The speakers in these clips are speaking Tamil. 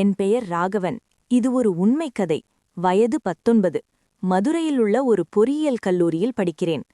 என் பெயர் ராகவன். இது ஒரு உண்மை கதை வயது பத்தொன்பது. மதுரையில் உள்ள ஒரு பொறியியல் கல்லூரியில் படிக்கிறேன்.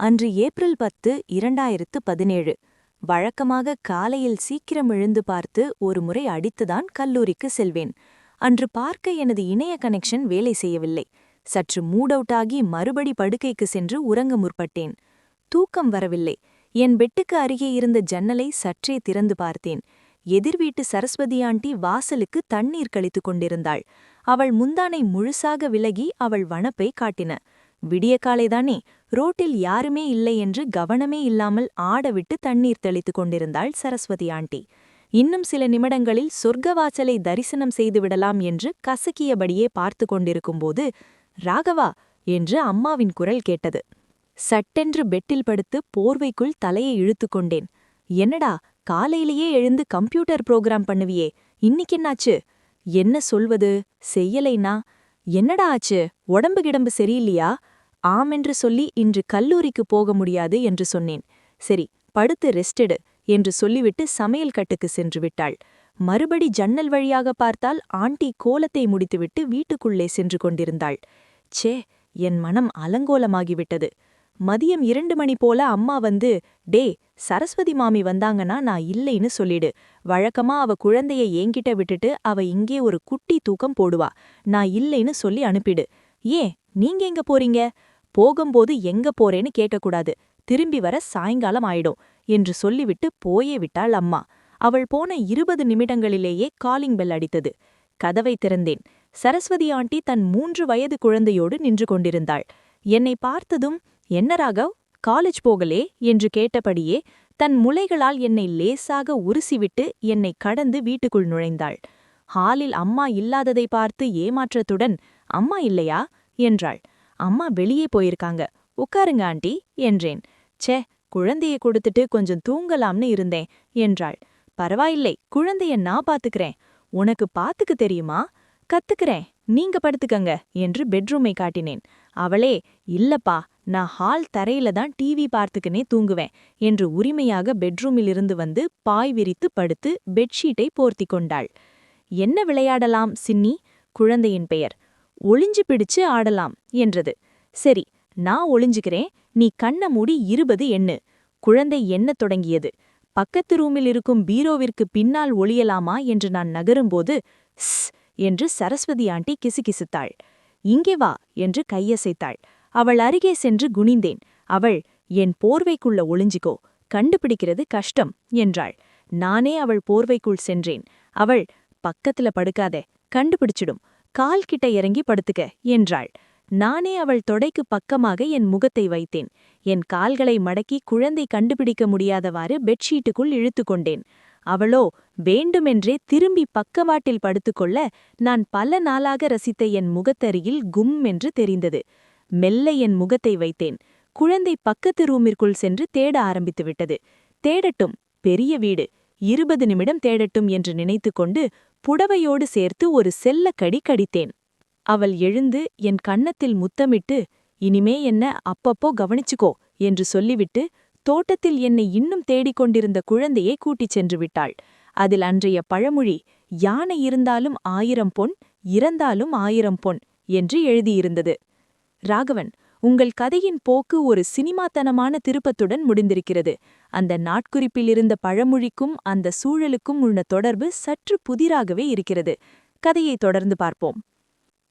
அன்று ஏப்ரல் பத்து இரண்டாயிரத்து பதினேழு. வழக்கமாக காலையில் சீக்கிரம் எழுந்து பார்த்து ஒரு முறை அடித்துதான் கல்லூரிக்கு செல்வேன். அன்று பார்க்க எனது இணைய கனெக்ஷன் வேலை செய்யவில்லை. சற்று மூடவுட்டாகி மறுபடி படுக்கைக்கு சென்று உறங்க முற்பட்டேன். தூக்கம் வரவில்லை. என் பெட்டுக்கு அருகே இருந்த ஜன்னலை சற்றே திறந்து பார்த்தேன். எதிர்வீட்டு சரஸ்வதி ஆண்டி வாசலுக்கு தண்ணீர் கழித்துக் கொண்டிருந்தாள். அவள் முந்தானை முழுசாக விலகி அவள் வனப்பை காட்டின. விடிய காலைதானே ரோட்டில் யாருமே இல்லை என்று கவனமே இல்லாமல் ஆடவிட்டு தண்ணீர் தெளித்துக் கொண்டிருந்தாள் சரஸ்வதி ஆண்டி. இன்னும் சில நிமிடங்களில் சொர்க்கவாச்சலை தரிசனம் செய்துவிடலாம் என்று கசக்கியபடியே பார்த்து கொண்டிருக்கும்போது ராகவா என்று அம்மாவின் குரல் கேட்டது. சட்டென்று பெட்டில் படுத்து போர்வைக்குள் தலையை இழுத்துக் கொண்டேன். என்னடா காலையிலேயே எழுந்து கம்ப்யூட்டர் புரோகிராம் பண்ணுவியே இன்னைக்கு என்னாச்சு? என்ன சொல்வது? செய்யலைனா? என்னடா ஆச்சு? உடம்பு கிடம்பு சரியில்லையா? ஆமென்று சொல்லி இன்று கல்லூரிக்கு போக முடியாது என்று சொன்னேன். சரி படுத்து ரெஸ்டெடு என்று சொல்லிவிட்டு சமையல் கட்டுக்கு சென்று விட்டாள். மறுபடி ஜன்னல் வழியாக பார்த்தால் ஆண்டி கோலத்தை முடித்துவிட்டு வீட்டுக்குள்ளே சென்று கொண்டிருந்தாள். ச்சே என் மனம் அலங்கோலமாகிவிட்டது. மதியம் இரண்டு மணி போல அம்மா வந்து டே சரஸ்வதி மாமி வந்தாங்கன்னா நான் இல்லைன்னு சொல்லிடு. வழக்கமா அவ குழந்தைய என்கிட்ட விட்டுட்டு அவ இங்கே ஒரு குட்டி தூக்கம் போடுவா. நான் இல்லைன்னு சொல்லி அனுப்பிடு. ஏன்? நீங்க எங்க போறீங்க? போகும்போது எங்க போறேன்னு கேட்கக்கூடாது திரும்பி வர சாயங்காலம் ஆயிடும் என்று சொல்லிவிட்டு போயே விட்டாள் அம்மா. அவள் போன இருபது நிமிடங்களிலேயே காலிங் பெல் அடித்தது. கதவை திறந்தேன். சரஸ்வதி ஆண்டி தன் மூன்று வயது குழந்தையோடு நின்று கொண்டிருந்தாள். என்னை பார்த்ததும் என்ன ராகவ்? காலேஜ் போகலே? என்று கேட்டபடியே தன் முளைகளால் என்னை லேசாக உருசிவிட்டு என்னை கடந்து வீட்டுக்குள் நுழைந்தாள். ஹாலில் அம்மா இல்லாததை பார்த்து ஏமாற்றத்துடன் அம்மா இல்லையா? என்றாள். அம்மா வெளியே போயிருக்காங்க. உட்காருங்க ஆண்டி என்றேன். ச்சே குழந்தையை கொடுத்துட்டு கொஞ்சம் தூங்கலாம்னு இருந்தேன் என்றாள். பரவாயில்லை குழந்தைய நான் பாத்துக்கிறேன். உனக்கு பாத்துக்கு தெரியுமா? கத்துக்கிறேன். நீங்க படுத்துக்கங்க என்று பெட்ரூமை காட்டினேன். அவளே இல்லப்பா நான் ஹால் தரையில தான் டிவி பார்த்துக்கினே தூங்குவேன் என்று உரிமையாக பெட்ரூமிலிருந்து வந்து பாய் விரித்து படுத்து பெட்ஷீட்டை போர்த்தி கொண்டாள். என்ன விளையாடலாம் சின்னி? குழந்தையின் பெயர். ஒளிஞ்சு பிடிச்சு ஆடலாம் என்றது. சரி நான் ஒளிஞ்சுக்கிறேன் நீ கண்ண மூடி இருபது எண்ணு. குழந்தை என்ன தொடங்கியது? பக்கத்து ரூமில் இருக்கும் பீரோவிற்கு பின்னால் ஒளியலாமா என்று நான் நகரும்போது ஸ் என்று சரஸ்வதி ஆண்டி கிசுகிசுத்தாள். இங்கே வா என்று கையசைத்தாள். அவள் அருகே சென்று குனிந்தேன். அவள் என் போர்வைக்குள்ள ஒளிஞ்சிக்கோ கண்டுபிடிக்கிறது கஷ்டம் என்றாள். நானே அவள் போர்வைக்குள் சென்றேன். அவள் பக்கத்துல படுக்காதே கண்டுபிடிச்சிடும். கால் கிட்ட இறங்கி படுத்துக்க என்றாள். நானே அவள் தொடைக்கு பக்கமாக என் முகத்தை வைத்தேன். என் கால்களை மடக்கி குழந்தை கண்டுபிடிக்க முடியாதவாறு பெட்ஷீட்டுக்குள் இழுத்து கொண்டேன். அவளோ வேண்டுமென்றே திரும்பி பக்கவாட்டில் படுத்துக்கொள்ள நான் பல நாளாக ரசித்த என் முகத்தருகில் கும் என்று தெரிந்தது. மெல்ல என் முகத்தை வைத்தேன். குழந்தை பக்கத்து ரூமிற்குள் சென்று தேட ஆரம்பித்து விட்டது. தேடட்டும் பெரிய வீடு. இருபது நிமிடம் தேடட்டும் என்று நினைத்து கொண்டு புடவையோடு சேர்த்து ஒரு செல்ல கடி கடித்தேன். அவள் எழுந்து என் கன்னத்தில் முத்தமிட்டு இனிமே என்ன அப்பப்போ கவனிச்சுக்கோ என்று சொல்லிவிட்டு தோட்டத்தில் என்னை இன்னும் தேடிக் கொண்டிருந்த குழந்தையை கூட்டிச் சென்று விட்டாள். அதில் அன்றைய பழமொழி யானை இருந்தாலும் ஆயிரம் பொன் இறந்தாலும் ஆயிரம் பொன் என்று எழுதியிருந்தது. ராகவன் உங்கள் கதையின் போக்கு ஒரு சினிமாத்தனமான திருப்பத்துடன் முடிந்திருக்கிறது. அந்த நாட்குறிப்பில் இருந்த பழமொழிக்கும் அந்த சூழலுக்கும் உள்ள தொடர்பு சற்று புதிராகவே இருக்கிறது. கதையை தொடர்ந்து பார்ப்போம்.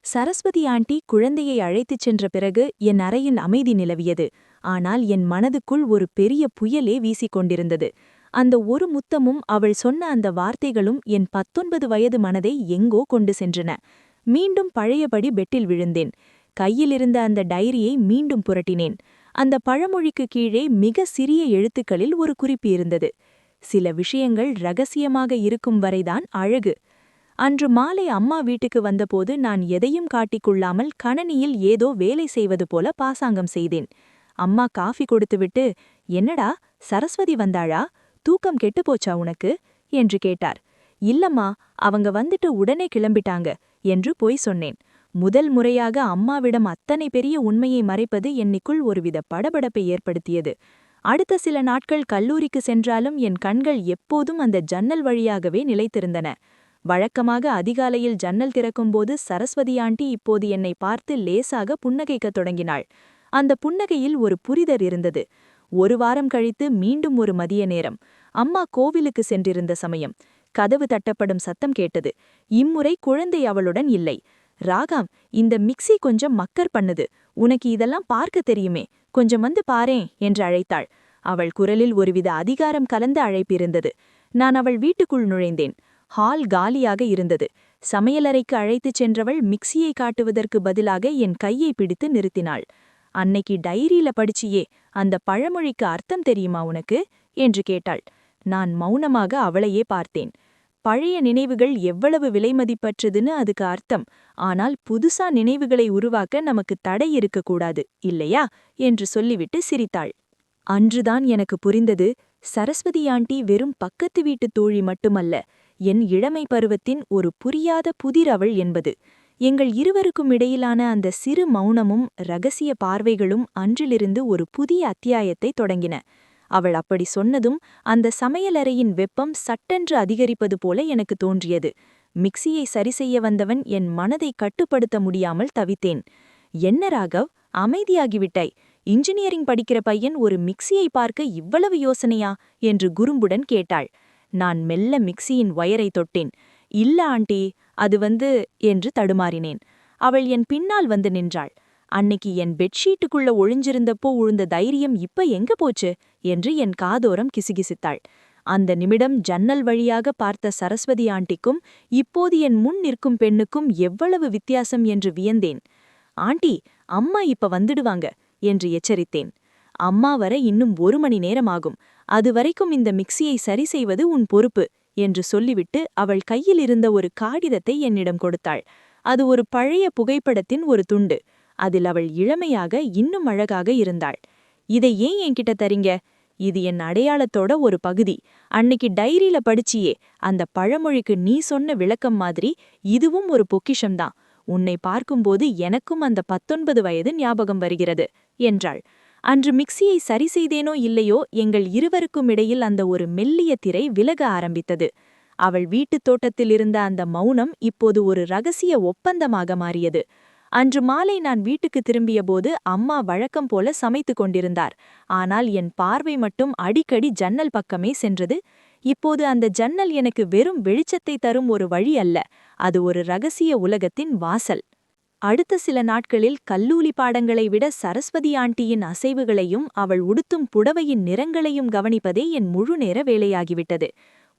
சரஸ்வதி ஆண்டி குழந்தையை அழைத்துச் சென்ற பிறகு என் அறையின் அமைதி நிலவியது. ஆனால் என் மனதுக்குள் ஒரு பெரிய புயலே வீசிக்கொண்டிருந்தது. அந்த ஒரு முத்தமும் அவள் சொன்ன அந்த வார்த்தைகளும் என் பத்தொன்பது வயது மனதை எங்கோ கொண்டு சென்றன. மீண்டும் பழையபடி பெட்டில் விழுந்தேன். கையிலிருந்த அந்த டைரியை மீண்டும் புரட்டினேன். அந்த பழமொழிக்கு கீழே மிக சிறிய எழுத்துக்களில் ஒரு குறிப்பு இருந்தது. சில விஷயங்கள் ரகசியமாக இருக்கும் வரைதான் அழகு. அன்று மாலை அம்மா வீட்டுக்கு வந்தபோது நான் எதையும் காட்டிக்கொள்ளாமல் கணனியில் ஏதோ வேலை செய்வது போல பாசாங்கம் செய்தேன். அம்மா காஃபி கொடுத்துவிட்டு என்னடா சரஸ்வதி வந்தாளா? தூக்கம் கெட்டுப்போச்சா உனக்கு? என்று கேட்டார். இல்லம்மா அவங்க வந்துட்டு உடனே கிளம்பிட்டாங்க என்று பொய் சொன்னேன். முதல் முறையாக அம்மாவிடம் அத்தனை பெரிய உண்மையை மறைப்பது என்னைக்குள் ஒருவித படபடப்பை ஏற்படுத்தியது. அடுத்த சில நாட்கள் கல்லூரிக்கு சென்றாலும் என் கண்கள் எப்போதும் அந்த ஜன்னல் வழியாகவே நிலைத்திருந்தன. வழக்கமாக அதிகாலையில் ஜன்னல் திறக்கும்போது சரஸ்வதி ஆண்டி இப்போது என்னை பார்த்து லேசாக புன்னகைக்கத் தொடங்கினாள். அந்த புன்னகையில் ஒரு புரிதர் இருந்தது. ஒரு வாரம் கழித்து மீண்டும் ஒரு மதிய நேரம். அம்மா கோவிலுக்கு சென்றிருந்த சமயம். கதவு தட்டப்படும் சத்தம் கேட்டது. இம்முறை குழந்தை அவளுடன் இல்லை. ராகாம் இந்த மிக்ஸி கொஞ்சம் மக்கர் பண்ணுது. உனக்கு இதெல்லாம் பார்க்க தெரியுமே. கொஞ்சம் வந்து பாரேன் என்று அழைத்தாள். அவள் குரலில் ஒருவித அதிகாரம் கலந்த அழைப்பிருந்தது நான் அவள் வீட்டுக்குள் நுழைந்தேன். ஹால் காலியாக இருந்தது. சமையலறைக்கு அழைத்துச் சென்றவள் மிக்சியை காட்டுவதற்கு பதிலாக என் கையை பிடித்து நிறுத்தினாள். அன்னைக்கு டைரியில படிச்சியே அந்த பழமொழிக்கு அர்த்தம் தெரியுமா உனக்கு? என்று கேட்டாள். நான் மௌனமாக அவளையே பார்த்தேன். பழைய நினைவுகள் எவ்வளவு விலைமதிப்பற்றதுன்னு அதுக்கு அர்த்தம். ஆனால் புதுசா நினைவுகளை உருவாக்க நமக்கு தடை இருக்கக்கூடாது இல்லையா? என்று சொல்லிவிட்டு சிரித்தாள். அன்றுதான் எனக்கு புரிந்தது சரஸ்வதி ஆண்டி வெறும் பக்கத்து வீட்டு தோழி மட்டுமல்ல என் இளமை பருவத்தின் ஒரு புரியாத புதிரவள் என்பது. எங்கள் இருவருக்கும் இடையிலான அந்த சிறு மௌனமும் ரகசிய பார்வைகளும் அன்றிலிருந்து ஒரு புதிய அத்தியாயத்தை தொடங்கின. அவள் அப்படி சொன்னதும் அந்த சமையலறையின் வெப்பம் சட்டென்று அதிகரிப்பது போல எனக்கு தோன்றியது. மிக்சியை சரி செய்ய வந்தவன் என் மனதை கட்டுப்படுத்த முடியாமல் தவித்தேன். என்ன ராகவ் அமைதியாகிவிட்டாய். இன்ஜினியரிங் படிக்கிற பையன் ஒரு மிக்சியை பார்க்க இவ்வளவு யோசனையா? என்று குறும்புடன் கேட்டாள். நான் மெல்ல மிக்சியின் வயரை தொட்டேன். இல்ல ஆண்டி அது வந்து என்று தடுமாறினேன். அவள் என் பின்னால் வந்து நின்றாள். அன்னைக்கு என் பெட்ஷீட்டுக்குள்ள ஒழிஞ்சிருந்தப்போ உழுந்த தைரியம் இப்ப எங்க போச்சு? என்று என் காதோரம் கிசுகிசித்தாள். அந்த நிமிடம் ஜன்னல் வழியாக பார்த்த சரஸ்வதி ஆண்டிக்கும் இப்போது என் முன் நிற்கும் பெண்ணுக்கும் எவ்வளவு வித்தியாசம் என்று வியந்தேன். ஆண்டி அம்மா இப்ப வந்துடுவாங்க என்று எச்சரித்தேன். அம்மா வர இன்னும் ஒரு மணி நேரம் ஆகும் அதுவரைக்கும் இந்த மிக்சியை சரி செய்வது உன் பொறுப்பு. என்று சொல்லிவிட்டு அவள் கையில் இருந்த ஒரு காகிதத்தை என்னிடம் கொடுத்தாள். அது ஒரு பழைய புகைப்படத்தின் ஒரு துண்டு. அதில் அவள் இளமையாக இன்னும் அழகாக இருந்தாள். இதை ஏன் என்கிட்ட தரீங்க? இது என் அடையாளத்தோட ஒரு பகுதி. அன்னைக்கு டைரியில படிச்சியே. அந்த பழமொழிக்கு நீ சொன்ன விளக்கம் மாதிரி இதுவும் ஒரு பொக்கிஷம்தான். உன்னை பார்க்கும்போது எனக்கும் அந்த பத்தொன்பது வயது ஞாபகம் வருகிறது என்றாள். அன்று மிக்சியை சரி செய்தேனோ இல்லையோ எங்கள் இருவருக்கும் இடையில் அந்த ஒரு மெல்லிய திரை விலக ஆரம்பித்தது. அவள் வீட்டுத் தோட்டத்தில் இருந்த அந்த மௌனம் இப்போது ஒரு ரகசிய ஒப்பந்தமாக மாறியது. அன்று மாலை நான் வீட்டுக்கு திரும்பியபோது அம்மா வழக்கம் போல சமைத்து கொண்டிருந்தார். ஆனால் என் பார்வை மட்டும் அடிக்கடி ஜன்னல் பக்கமே சென்றது. இப்போது அந்த ஜன்னல் எனக்கு வெறும் வெளிச்சத்தை தரும் ஒரு வழி அல்ல. அது ஒரு ரகசிய உலகத்தின் வாசல். அடுத்த சில நாட்களில் கல்லூலி பாடங்களை விட சரஸ்வதி ஆண்டியின் அசைவுகளையும் அவள் உடுத்தும் புடவையின் நிறங்களையும் கவனிப்பதே என் முழு நேர வேலையாகிவிட்டது.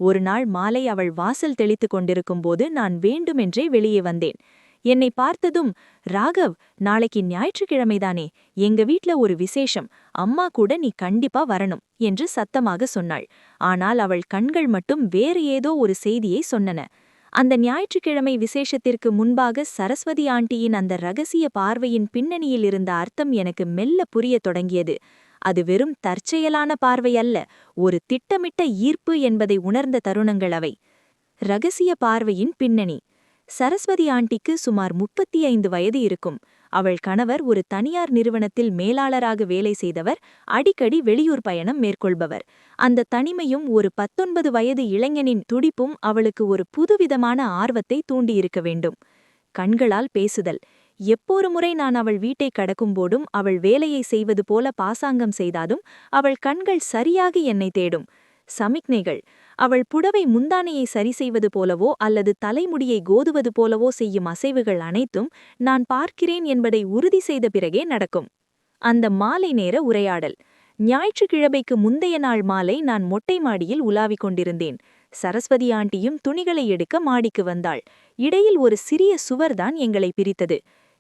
ஒரு நாள் மாலை அவள் வாசல் தெளித்துக் கொண்டிருக்கும்போது நான் வேண்டுமென்றே வெளியே வந்தேன். என்னை பார்த்ததும் ராகவ் நாளைக்கு ஞாயிற்றுக்கிழமைதானே எங்க வீட்ல ஒரு விசேஷம் அம்மா கூட நீ கண்டிப்பா வரணும் என்று சத்தமாக சொன்னாள். ஆனால் அவள் கண்கள் மட்டும் வேறு ஏதோ ஒரு செய்தியை சொன்னன. அந்த ஞாயிற்றுக்கிழமை விசேஷத்திற்கு முன்பாக சரஸ்வதி ஆண்டியின் அந்த ரகசிய பார்வையின் பின்னணியில் இருந்த அர்த்தம் எனக்கு மெல்ல புரியத் தொடங்கியது. அது வெறும் தற்செயலான பார்வை அல்ல ஒரு திட்டமிட்ட ஈர்ப்பு என்பதை உணர்ந்த தருணங்கள் அவை. ரகசிய பார்வையின் பின்னணி. சரஸ்வதி ஆண்டிக்கு சுமார் முப்பத்தி ஐந்து வயது இருக்கும். அவள் கணவர் ஒரு தனியார் நிறுவனத்தில் மேலாளராக வேலை செய்தவர் அடிக்கடி வெளியூர் பயணம் மேற்கொள்பவர். அந்த தனிமையும் ஒரு பத்தொன்பது வயது இளைஞனின் துடிப்பும் அவளுக்கு ஒரு புதுவிதமான ஆர்வத்தை தூண்டியிருக்க வேண்டும். கண்களால் பேசுதல். எப்போரு முறை நான் அவள் வீட்டை கடக்கும்போதும் அவள் வேலையை செய்வது போல பாசாங்கம் செய்தாலும் அவள் கண்கள் சரியாக என்னை தேடும். சமிக்ஞைகள். அவள் புடவை முந்தானையை சரி செய்வது போலவோ அல்லது தலைமுடியை கோதுவது போலவோ செய்யும் அசைவுகள் அனைத்தும் நான் பார்க்கிறேன் என்பதை உறுதி செய்த பிறகே நடக்கும். அந்த மாலை நேர உரையாடல். ஞாயிற்றுக்கிழமைக்கு முந்தைய நாள் மாலை நான் மொட்டை மாடியில் உலாவிக் கொண்டிருந்தேன். சரஸ்வதி ஆண்டியும் துணிகளை எடுக்க மாடிக்கு வந்தாள். இடையில் ஒரு சிறிய சுவர்தான் எங்களை பிரித்தது.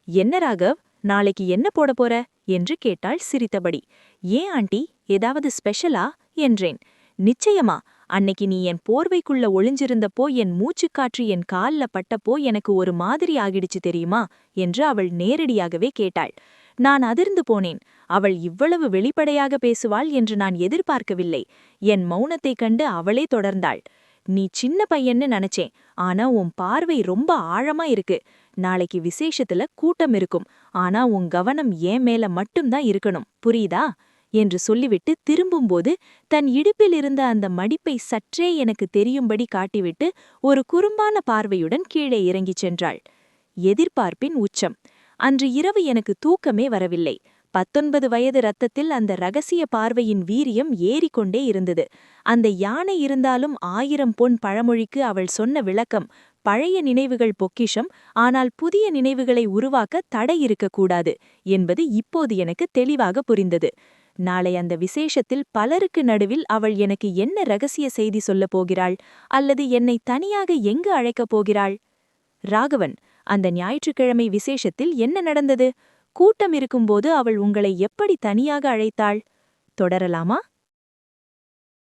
என்ன ராகவ் நாளைக்கு என்ன போட போற? என்று கேட்டாள் சிரித்தபடி. ஏன் ஆண்டி ஏதாவது ஸ்பெஷலா? என்றேன். நிச்சயமா அன்னைக்கு நீ என் போர்வைக்குள்ள ஒளிஞ்சிருந்தப்போ என் மூச்சுக்காற்று என் கால்ல பட்டப்போ எனக்கு ஒரு மாதிரி ஆகிடுச்சு தெரியுமா? என்று அவள் நேரடியாகவே கேட்டாள். நான் அதிர்ந்து போனேன். அவள் இவ்வளவு வெளிப்படையாக பேசுவாள் என்று நான் எதிர்பார்க்கவில்லை. என் மௌனத்தைக் கண்டு அவளே தொடர்ந்தாள். நீ சின்ன பையன்னு நினைச்சேன். ஆனா உன் பார்வை ரொம்ப ஆழமா இருக்கு. நாளைக்கு விசேஷத்துல கூட்டம் இருக்கும். ஆனா உன் கவனம் ஏன் மேல மட்டும்தான் இருக்கணும். புரியுதா? என்று சொல்லிவிட்டு திரும்பும்போது தன் இடுப்பில் இருந்த அந்த மடிப்பை சற்றே எனக்கு தெரியும்படி காட்டிவிட்டு ஒரு குறும்பான பார்வையுடன் கீழே இறங்கிச் சென்றாள். எதிர்பார்ப்பின் உச்சம். அன்று இரவு எனக்கு தூக்கமே வரவில்லை. பத்தொன்பது வயது ரத்தத்தில் அந்த ரகசிய பார்வையின் வீரியம் ஏறிக்கொண்டே இருந்தது. அந்த யானை இருந்தாலும் ஆயிரம் பொன் பழமொழிக்கு அவள் சொன்ன விளக்கம் பழைய நினைவுகள் பொக்கிஷம் ஆனால் புதிய நினைவுகளை உருவாக்க தடை இருக்கக்கூடாது என்பது இப்போது எனக்கு தெளிவாக புரிந்தது. நாளை அந்த விசேஷத்தில் பலருக்கு நடுவில் அவள் எனக்கு என்ன ரகசிய செய்தி சொல்லப் போகிறாள் அல்லது என்னை தனியாக எங்கு அழைக்கப் போகிறாள்? ராகவன் அந்த ஞாயிற்றுக்கிழமை விசேஷத்தில் என்ன நடந்தது? கூட்டம் இருக்கும்போது அவள் உங்களை எப்படி தனியாக அழைத்தாள்? தொடரலாமா?